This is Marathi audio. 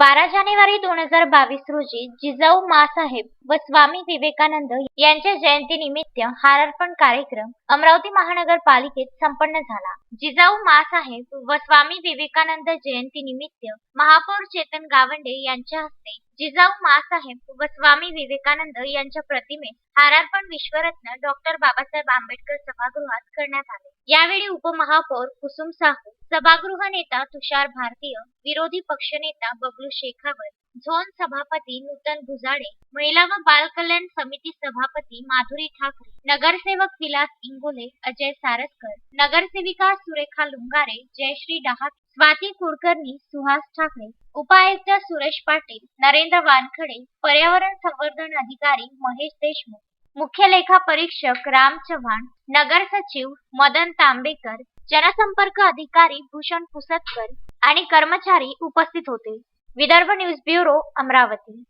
बारा जानेवारी दोन हजार बावीस रोजी जिजाऊ मासाहेब व स्वामी विवेकानंद यांच्या जयंतीनिमित्त हारार्पण कार्यक्रम अमरावती महानगरपालिकेत संपन्न झाला. जिजाऊ मासाहेब व स्वामी विवेकानंद जयंतीनिमित्त महापौर चेतन गावंडे यांच्या हस्ते जिजाऊ मासाहेब व स्वामी विवेकानंद यांच्या प्रतिमेस हारार्पण विश्वरत्न डॉक्टर बाबासाहेब आंबेडकर सभागृहात करण्यात आले. यावेळी उपमहापौर कुसुम साहू सभागृह नेता तुषार भारतीय विरोधी पक्षनेता बबलू शेखावत झोन सभापती नूतन भुजाडे महिला व बाल कल्याण समिती सभापती माधुरी ठाकरे नगरसेवक विलास इंगोले अजय सारस्कर नगरसेविका सुरेखा लुंगारे जयश्री डहाके स्वाती कुलकर्णी सुहास ठाकरे उपायुक्त सुरेश पाटील नरेंद्र वानखडे पर्यावरण संवर्धन अधिकारी महेश देशमुख मुख्य लेखा परीक्षक राम चव्हाण नगर सचिव मदन तांबेकर जनसंपर्क अधिकारी भूषण पुसतकर आणि कर्मचारी उपस्थित होते. Vidarbha news bureau Amravati.